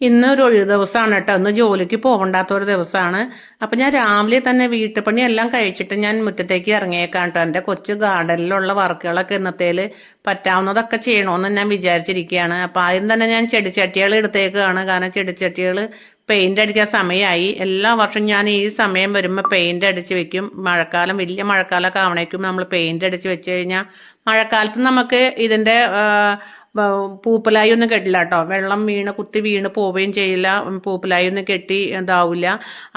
ഇന്ന് ഒരു ഒഴിവ് ദിവസമാണ് കേട്ടോ. ഇന്ന് ജോലിക്ക് പോകണ്ടാത്ത ഒരു ദിവസമാണ് അപ്പൊ ഞാൻ രാവിലെ തന്നെ വീട്ടുപണി എല്ലാം കഴിച്ചിട്ട് ഞാൻ മുറ്റത്തേക്ക് ഇറങ്ങിയേക്കാം കേട്ടോ. എന്റെ കൊച്ചു ഗാർഡനിലുള്ള വർക്കുകളൊക്കെ ഇന്നത്തേൽ പറ്റാവുന്നതൊക്കെ ചെയ്യണമെന്ന് ഞാൻ വിചാരിച്ചിരിക്കുകയാണ്. അപ്പൊ ആദ്യം തന്നെ ഞാൻ ചെടിച്ചട്ടികൾ എടുത്തേക്കാണ്. കാരണം ചെടിച്ചട്ടികൾ പെയിന്റ് അടിക്കാൻ സമയമായി എല്ലാ വർഷവും ഞാൻ ഈ സമയം വരുമ്പോൾ പെയിന്റ് അടിച്ച് വെക്കും. മഴക്കാലം വലിയ മഴക്കാലമൊക്കെ ആവണേക്കും നമ്മൾ പെയിന്റ് അടിച്ച് വെച്ച് കഴിഞ്ഞാൽ മഴക്കാലത്ത് നമുക്ക് ഇതിന്റെ ആ, പൂപ്പലായി ഒന്നും കെട്ടില്ല കേട്ടോ വെള്ളം വീണ് കുത്തി വീണ് പോവുകയും ചെയ്യില്ല. പൂപ്പലായി ഒന്നും കെട്ടി ഇതാവില്ല.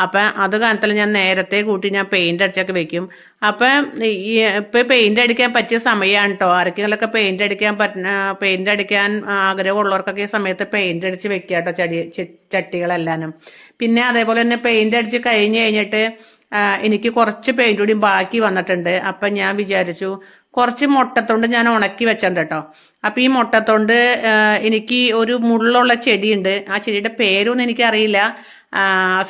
അപ്പം അത് കാലത്തിൽ ഞാൻ നേരത്തെ കൂട്ടി ഞാൻ പെയിന്റ് അടിച്ചൊക്കെ വെക്കും. അപ്പം ഇപ്പം പെയിന്റ് അടിക്കാൻ പറ്റിയ സമയമാണ് കേട്ടോ ആർക്കെങ്കിലൊക്കെ പെയിന്റ് അടിക്കാൻ പറ്റുന്ന അടിക്കാൻ ആഗ്രഹമുള്ളവർക്കൊക്കെ ഈ സമയത്ത് പെയിന്റ് അടിച്ച് വെക്കുക കേട്ടോ ചടി ചട്ടികളെല്ലാനും. പിന്നെ അതേപോലെ തന്നെ പെയിന്റ് അടിച്ച് കഴിഞ്ഞ് കഴിഞ്ഞിട്ട് എനിക്ക് കുറച്ച് പെയിന്റ് കൂടി ബാക്കി വന്നിട്ടുണ്ട്. അപ്പം ഞാൻ വിചാരിച്ചു കുറച്ച് മുട്ടത്തൊണ്ട് ഞാൻ ഉണക്കി വെച്ചിട്ടുണ്ട് കേട്ടോ അപ്പം ഈ മുട്ടത്തൊണ്ട് എനിക്ക് ഒരു മുള്ളുള്ള ചെടിയുണ്ട്. ആ ചെടിയുടെ പേരൊന്നും എനിക്കറിയില്ല.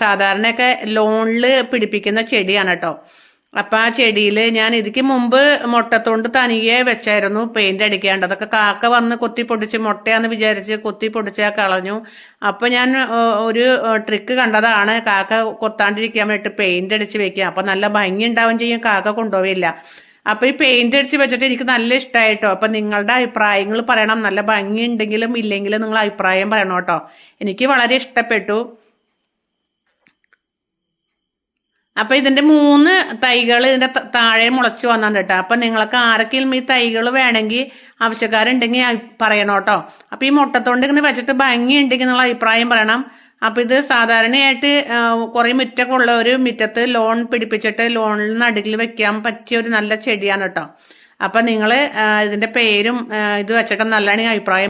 സാധാരണയൊക്കെ ലോണിൽ പിടിപ്പിക്കുന്ന ചെടിയാണ് കേട്ടോ അപ്പം ആ ചെടിയിൽ ഞാൻ ഇതിക്ക് മുമ്പ് മുട്ടത്തോണ്ട് തനിയെ വെച്ചായിരുന്നു പെയിന്റ് അടിക്കാണ്ട്. അതൊക്കെ കാക്ക വന്ന് കൊത്തി പൊടിച്ച് മുട്ടയാന്ന് വിചാരിച്ച് കൊത്തി പൊടിച്ചാൽ കളഞ്ഞു. അപ്പം ഞാൻ ഒരു ട്രിക്ക് കണ്ടതാണ്. കാക്ക കൊത്താണ്ടിരിക്കാൻ വേണ്ടിയിട്ട് പെയിന്റ് അടിച്ച് വെക്കുക അപ്പം നല്ല ഭംഗി ഉണ്ടാവും ചെയ്യും. കാക്ക കൊണ്ടുപോവില്ല. അപ്പൊ ഈ പെയിന്റ് അടിച്ച് വെച്ചിട്ട് എനിക്ക് നല്ല ഇഷ്ടമായിട്ടോ അപ്പൊ നിങ്ങളുടെ അഭിപ്രായങ്ങൾ പറയണം. നല്ല ഭംഗി ഉണ്ടെങ്കിലും ഇല്ലെങ്കിലും നിങ്ങൾ അഭിപ്രായം പറയണം കേട്ടോ. എനിക്ക് വളരെ ഇഷ്ടപ്പെട്ടു. അപ്പൊ ഇതിന്റെ മൂന്ന് തൈകൾ ഇതിന്റെ താഴെ മുളച്ചു വന്നാണ് കേട്ടോ അപ്പൊ നിങ്ങൾക്ക് ആരൊക്കെയും ഈ തൈകൾ വേണമെങ്കിൽ ആവശ്യക്കാരുണ്ടെങ്കിൽ പറയണം കേട്ടോ അപ്പൊ ഈ മുട്ടത്തോണ്ട് ഇങ്ങനെ വെച്ചിട്ട് ഭംഗി ഉണ്ടെങ്കിൽ നിങ്ങൾ അഭിപ്രായം പറയണം. അപ്പൊ ഇത് സാധാരണയായിട്ട് കുറെ മുറ്റൊക്കെ ഉള്ള ഒരു മുറ്റത്ത് ലോൺ പിടിപ്പിച്ചിട്ട് ലോണിൽ അടുക്കിൽ വെക്കാൻ പറ്റിയ ഒരു നല്ല ചെടിയാണ് കേട്ടോ അപ്പൊ നിങ്ങൾ ഇതിന്റെ പേരും ഇത് വെച്ചിട്ട് നല്ലതാണ് അഭിപ്രായം